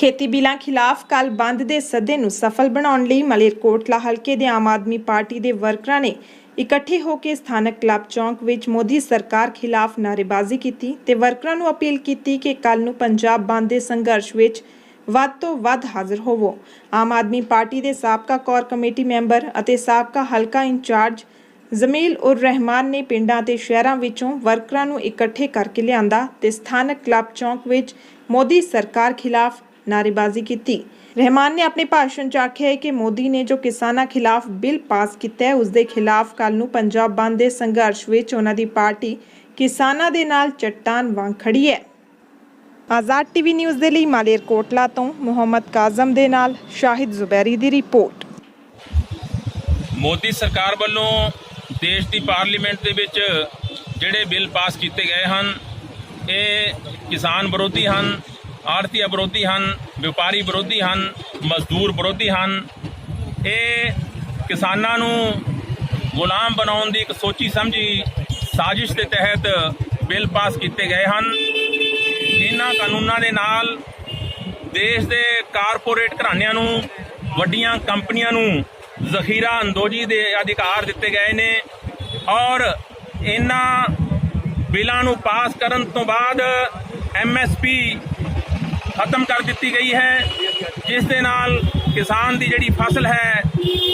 ਖੇਤੀ ਬਿੱਲਾਂ ਖਿਲਾਫ ਕੱਲ ਬੰਦ ਦੇ ਸੱਦੇ ਨੂੰ ਸਫਲ ਬਣਾਉਣ ਲਈ ਮਲੇਰਕੋਟਲਾ ਹਲਕੇ ਦੇ ਆਮ ਆਦਮੀ ਪਾਰਟੀ ਦੇ ਵਰਕਰਾਂ ਨੇ ਇਕੱਠੇ ਹੋ ਕੇ ਸਥਾਨਕ ਕਲੱਬ ਚੌਂਕ ਵਿੱਚ ਮੋਦੀ ਸਰਕਾਰ ਖਿਲਾਫ ਨਾਅਰੇਬਾਜ਼ੀ ਕੀਤੀ ਤੇ ਵਰਕਰਾਂ ਨੂੰ ਅਪੀਲ ਕੀਤੀ ਕਿ ਕੱਲ ਨੂੰ ਪੰਜਾਬ ਬੰਦ ਦੇ ਸੰਘਰਸ਼ ਵਿੱਚ ਵੱਧ ਤੋਂ ਵੱਧ ਹਾਜ਼ਰ ਹੋਵੋ। ਆਮ ਆਦਮੀ ਪਾਰਟੀ ਦੇ ਸਾਬਕਾ ਕੋਰ ਕਮੇਟੀ ਮੈਂਬਰ ਅਤੇ ਸਾਬਕਾ ਹਲਕਾ ਇੰਚਾਰਜ ਜ਼ਮੀਲ ਉਰ ਰਹਿਮਾਨ ਨੇ ਪਿੰਡਾਂ ਤੇ ਸ਼ਹਿਰਾਂ ਵਿੱਚੋਂ ਵਰਕਰਾਂ ਨੂੰ ਇਕੱਠੇ ਕਰਕੇ ਲਿਆਂਦਾ ਤੇ ਸਥਾਨਕ ਕਲੱਬ ਚੌਂਕ ਵਿੱਚ ਮੋਦੀ ਸਰਕਾਰ ਖਿਲਾਫ ਨਾਅਰੇਬਾਜ਼ੀ ਕੀਤੀ। ਰਹਿਮਾਨ ਨੇ ਆਪਣੇ ਭਾਸ਼ਣ 'ਚ ਆਖਿਆ ਹੈ ਕਿ ਮੋਦੀ ਨੇ ਜੋ ਕਿਸਾਨਾਂ ਖਿਲਾਫ ਬਿੱਲ ਪਾਸ ਕੀਤਾ ਹੈ ਉਸ ਦੇ ਖਿਲਾਫ ਕੱਲ ਨੂੰ ਪੰਜਾਬ ਬੰਦ ਦੇ ਸੰਘਰਸ਼ ਵਿੱਚ ਉਹਨਾਂ ਦੀ ਪਾਰਟੀ ਕਿਸਾਨਾਂ ਦੇ ਨਾਲ ਚੱਟਾਨ ਵਾਂਗ ਖੜੀ ਹੈ। ਆਜ਼ਾਦ ਟੀਵੀ ਨਿਊਜ਼ ਦੇ ਲਈ ਮਾਲੇਰ ਕੋਟਲਾ ਤੋਂ ਮੁਹੰਮਦ ਕਾਜ਼ਮ ਦੇ ਨਾਲ ਸ਼ਾਹਿਦ ਜ਼ੁਬੈਰੀ ਦੀ ਰਿਪੋਰਟ। ਮੋਦੀ ਸਰਕਾਰ ਵੱਲੋਂ ਦੇਸ਼ ਦੀ ਪਾਰਲੀਮੈਂਟ ਦੇ ਵਿੱਚ ਜਿਹੜੇ ਬਿੱਲ ਪਾਸ ਕੀਤੇ ਗਏ ਹਨ, ਇਹ ਕਿਸਾਨ ਵਿਰੋਧੀ ਹਨ ਆੜਤੀਆ ਵਿਰੋਧੀ ਹਨ ਵਪਾਰੀ ਵਿਰੋਧੀ ਹਨ ਮਜ਼ਦੂਰ ਵਿਰੋਧੀ ਹਨ ਇਹ ਕਿਸਾਨਾਂ ਨੂੰ ਗੁਲਾਮ ਬਣਾਉਣ ਦੀ ਇੱਕ ਸੋਚੀ ਸਮਝੀ ਸਾਜ਼ਿਸ਼ ਦੇ ਤਹਿਤ ਬਿੱਲ ਪਾਸ ਕੀਤੇ ਗਏ ਹਨ ਇਹਨਾਂ ਕਾਨੂੰਨਾਂ ਦੇ ਨਾਲ ਦੇਸ਼ ਦੇ ਕਾਰਪੋਰੇਟ ਘਰਾਣਿਆਂ ਨੂੰ ਵੱਡੀਆਂ ਕੰਪਨੀਆਂ ਨੂੰ ਜ਼ਖੀਰਾ ਅੰਦੋਜੀ ਦੇ ਅਧਿਕਾਰ ਦਿੱਤੇ ਗਏ ਨੇ ਔਰ ਇਹਨਾਂ ਬਿੱਲਾਂ ਨੂੰ ਪਾਸ ਕਰਨ ਤੋਂ ਬਾਅਦ ਐਮਐਸਪੀ ਖਤਮ ਕਰ ਦਿੱਤੀ ਗਈ ਹੈ। ਜਿਸ ਦੇ ਨਾਲ ਕਿਸਾਨ ਦੀ ਜਿਹੜੀ ਫਸਲ ਹੈ,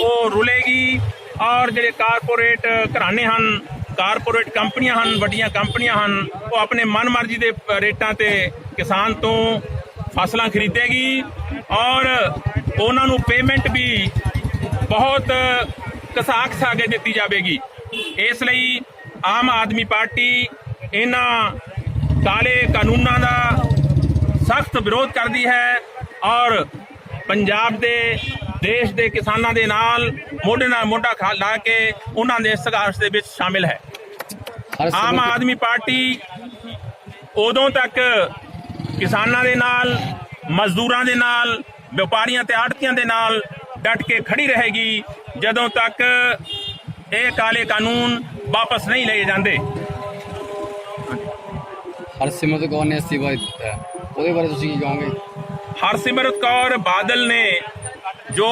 ਉਹ ਰੁਲੇਗੀ ਔਰ ਜਿਹੜੇ ਕਾਰਪੋਰੇਟ ਘਰਾਣੇ ਹਨ, ਕਾਰਪੋਰੇਟ ਕੰਪਨੀਆਂ ਹਨ, ਵੱਡੀਆਂ ਕੰਪਨੀਆਂ ਹਨ, ਉਹ ਆਪਣੇ ਮਨਮਰਜ਼ੀ ਦੇ ਰੇਟਾਂ ਤੇ ਕਿਸਾਨ ਤੋਂ ਫਸਲਾਂ ਖਰੀਦੇਗੀ ਔਰ ਉਹਨਾਂ ਨੂੰ ਪੇਮੈਂਟ ਵੀ ਬਹੁਤ ਕਸਾਕ ਸਾਗੇ ਦਿੱਤੀ ਜਾਵੇਗੀ। ਇਸ ਲਈ ਆਮ ਆਦਮੀ ਪਾਰਟੀ ਇਹਨਾਂ ਕਾਲੇ ਕਾਨੂੰਨਾਂ ਦਾ ਸਖਤ ਵਿਰੋਧ ਕਰਦੀ ਹੈ ਔਰ ਪੰਜਾਬ ਦੇ ਦੇਸ਼ ਦੇ ਕਿਸਾਨਾਂ ਦੇ ਨਾਲ ਮੋਢੇ ਨਾਲ ਮੋਢਾ ਖਾ ਲਾ ਕੇ ਉਹਨਾਂ ਦੇ ਸੰਘਰਸ਼ ਦੇ ਵਿੱਚ ਸ਼ਾਮਿਲ ਹੈ। ਆਮ ਆਦਮੀ ਪਾਰਟੀ ਉਦੋਂ ਤੱਕ ਕਿਸਾਨਾਂ ਦੇ ਨਾਲ ਮਜ਼ਦੂਰਾਂ ਦੇ ਨਾਲ ਵਪਾਰੀਆਂ ਤੇ ਆੜਤੀਆਂ ਦੇ ਨਾਲ ਡਟ ਕੇ ਖੜੀ ਰਹੇਗੀ ਜਦੋਂ ਤੱਕ ਇਹ ਕਾਲੇ ਕਾਨੂੰਨ ਵਾਪਸ ਨਹੀਂ ਲਏ ਜਾਂਦੇ। ਹਰਸਿਮਰਤ ਕੌਰ ਨੇ ਅਸਤੀਫਾ ਦਿੱਤਾ ਹੈ। ਉਹਦੇ ਬਾਰੇ ਤੁਸੀਂ ਕੀ ਕਹੋਗੇ ਹਰਸਿਮਰਤ ਕੌਰ ਬਾਦਲ ਨੇ ਜੋ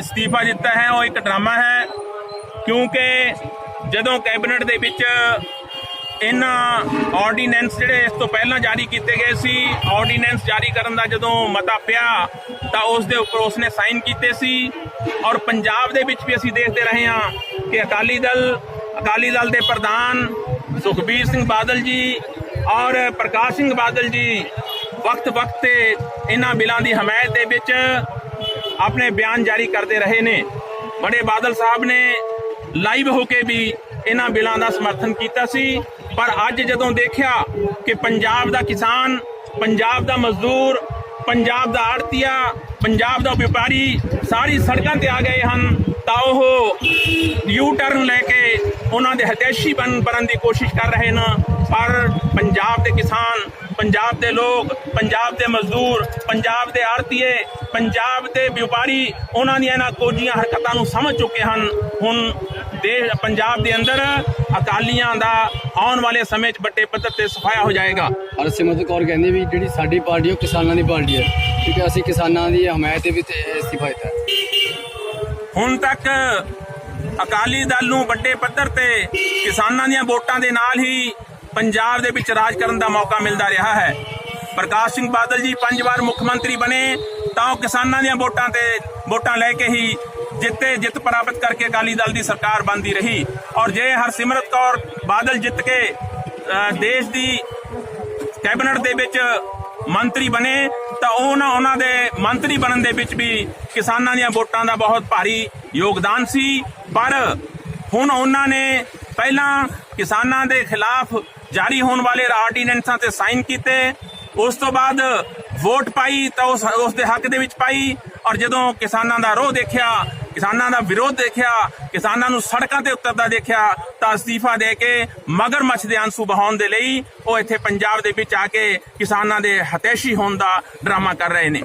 ਅਸਤੀਫਾ ਦਿੱਤਾ ਹੈ, ਉਹ ਇੱਕ ਡਰਾਮਾ ਹੈ, ਕਿਉਂਕਿ ਜਦੋਂ ਕੈਬਨਿਟ ਦੇ ਵਿੱਚ ਇਹਨਾਂ ਆਰਡੀਨੈਂਸ ਜਿਹੜੇ ਇਸ ਤੋਂ ਪਹਿਲਾਂ ਜਾਰੀ ਕੀਤੇ ਗਏ ਸੀ, ਆਰਡੀਨੈਂਸ ਜਾਰੀ ਕਰਨ ਦਾ ਜਦੋਂ ਮਤਾ ਪਿਆ, ਤਾਂ ਉਸ ਦੇ ਉੱਪਰ ਉਸਨੇ ਸਾਈਨ ਕੀਤੇ ਸੀ ਔਰ ਪੰਜਾਬ ਦੇ ਵਿੱਚ ਵੀ ਅਸੀਂ ਦੇਖਦੇ ਰਹੇ ਹਾਂ ਕਿ ਅਕਾਲੀ ਦਲ ਅਕਾਲੀ ਦਲ ਦੇ ਪ੍ਰਧਾਨ ਸੁਖਬੀਰ ਸਿੰਘ ਬਾਦਲ ਜੀ ਔਰ ਪ੍ਰਕਾਸ਼ ਸਿੰਘ ਬਾਦਲ ਜੀ ਵਕਤ ਵਕਤ ਤੇ ਇਹਨਾਂ ਬਿੱਲਾਂ ਦੀ ਹਮਾਇਤ ਦੇ ਵਿੱਚ ਆਪਣੇ ਬਿਆਨ ਜਾਰੀ ਕਰਦੇ ਰਹੇ ਨੇ। ਬੜੇ ਬਾਦਲ ਸਾਹਿਬ ਨੇ ਲਾਈਵ ਹੋ ਕੇ ਵੀ ਇਹਨਾਂ ਬਿੱਲਾਂ ਦਾ ਸਮਰਥਨ ਕੀਤਾ ਸੀ। ਪਰ ਅੱਜ ਜਦੋਂ ਦੇਖਿਆ ਕਿ ਪੰਜਾਬ ਦਾ ਕਿਸਾਨ, ਪੰਜਾਬ ਦਾ ਮਜ਼ਦੂਰ, ਪੰਜਾਬ ਦਾ ਆੜਤੀਆ ਪੰਜਾਬ ਦਾ ਵਪਾਰੀ ਸਾਰੀ ਸੜਕਾਂ ਤੇ ਆ ਗਏ ਹਨ, ਤਾਂ ਉਹ ਯੂ ਟਰਨ ਲੈ ਕੇ ਉਹਨਾਂ ਦੇ ਹਤੈਸ਼ੀ ਬਣ ਬਣਨ ਦੀ ਕੋਸ਼ਿਸ਼ ਕਰ ਰਹੇ ਨੇ। ਪਰ ਪੰਜਾਬ ਦੇ ਕਿਸਾਨ ਪੰਜਾਬ ਦੇ ਲੋਕ ਪੰਜਾਬ ਦੇ ਮਜ਼ਦੂਰ ਪੰਜਾਬ ਦੇ ਆੜਤੀਏ ਪੰਜਾਬ ਦੇ ਵਪਾਰੀ ਉਹਨਾਂ ਦੀਆਂ ਇਹਨਾਂ ਕੋਝੀਆਂ ਹਰਕਤਾਂ ਨੂੰ ਸਮਝ ਚੁੱਕੇ ਹਨ। ਹੁਣ ਦੇਸ਼ ਪੰਜਾਬ ਦੇ ਅੰਦਰ ਅਕਾਲੀਆਂ ਦਾ ਆਉਣ ਵਾਲੇ ਸਮੇਂ 'ਚ ਵੱਡੇ ਪੱਧਰ ਤੇ ਸਫਾਇਆ ਹੋ ਜਾਏਗਾ। ਹਰਸਿਮਰਤ ਕੌਰ ਕਹਿੰਦੀ ਵੀ ਜਿਹੜੀ ਸਾਡੀ ਪਾਰਟੀ ਉਹ ਕਿਸਾਨਾਂ ਦੀ ਪਾਰਟੀ ਹੈ। ਕਿਉਂਕਿ ਅਸੀਂ ਕਿਸਾਨਾਂ ਦੀ ਹਮਾਇਤ ਦੇ ਵਿੱਚ ਅਸਤੀਫਾ ਦਿੱਤਾ ਹੈ। ਹੁਣ ਤੱਕ ਅਕਾਲੀ ਦਲ ਨੂੰ ਵੱਡੇ ਪੱਧਰ ਤੇ ਕਿਸਾਨਾਂ ਦੀਆਂ ਵੋਟਾਂ ਦੇ ਨਾਲ ਹੀ ਪੰਜਾਬ ਦੇ ਵਿੱਚ ਰਾਜ ਕਰਨ ਦਾ ਮੌਕਾ ਮਿਲਦਾ ਰਿਹਾ ਹੈ। ਪ੍ਰਕਾਸ਼ ਸਿੰਘ ਬਾਦਲ ਜੀ ਪੰਜ ਵਾਰ ਮੁੱਖ ਮੰਤਰੀ ਬਣੇ, ਤਾਂ ਉਹ ਕਿਸਾਨਾਂ ਦੀਆਂ ਵੋਟਾਂ ਤੇ ਵੋਟਾਂ ਲੈ ਕੇ ਹੀ ਜਿੱਤੇ, ਜਿੱਤ ਪ੍ਰਾਪਤ ਕਰਕੇ ਅਕਾਲੀ ਦਲ ਦੀ ਸਰਕਾਰ ਬਣਦੀ ਰਹੀ। ਔਰ ਜੇ ਹਰਸਿਮਰਤ ਕੌਰ ਬਾਦਲ ਜਿੱਤ ਕੇ ਦੇਸ਼ ਦੀ ਕੈਬਨਿਟ ਦੇ ਵਿੱਚ ਮੰਤਰੀ ਬਣੇ, ਤਾਂ ਉਹਨਾਂ ਉਹਨਾਂ ਦੇ ਮੰਤਰੀ ਬਣਨ ਦੇ ਵਿੱਚ ਵੀ ਕਿਸਾਨਾਂ ਦੀਆਂ ਵੋਟਾਂ ਦਾ ਬਹੁਤ ਭਾਰੀ ਯੋਗਦਾਨ ਸੀ। ਪਰ ਹੁਣ ਉਹਨਾਂ ਨੇ ਪਹਿਲਾਂ ਕਿਸਾਨਾਂ ਦੇ ਖਿਲਾਫ ਜਾਰੀ ਹੋਣ ਵਾਲੇ ਆਰਡੀਨੈਂਸਾਂ ਤੇ ਸਾਈਨ ਕੀਤੇ। ਉਸ ਤੋਂ ਬਾਅਦ ਵੋਟ ਪਾਈ ਤਾਂ ਉਸ ਉਸ ਦੇ ਹੱਕ ਦੇ ਵਿੱਚ ਪਾਈ। ਔਰ ਜਦੋਂ ਕਿਸਾਨਾਂ ਦਾ ਰੋਹ ਦੇਖਿਆ ਕਿਸਾਨਾਂ ਦਾ ਵਿਰੋਧ ਦੇਖਿਆ, ਕਿਸਾਨਾਂ ਨੂੰ ਸੜਕਾਂ ਤੇ ਉਤਰਦਾ ਦੇਖਿਆ, ਤਾਂ ਅਸਤੀਫਾ ਦੇ ਕੇ ਮਗਰਮੱਛ ਦੇ ਅੰਸੂ ਬਹਾਉਣ ਦੇ ਲਈ ਉਹ ਇੱਥੇ ਪੰਜਾਬ ਦੇ ਵਿੱਚ ਆ ਕੇ ਕਿਸਾਨਾਂ ਦੇ ਹਤੈਸ਼ੀ ਹੋਣ ਦਾ ਡਰਾਮਾ ਕਰ ਰਹੇ ਨੇ।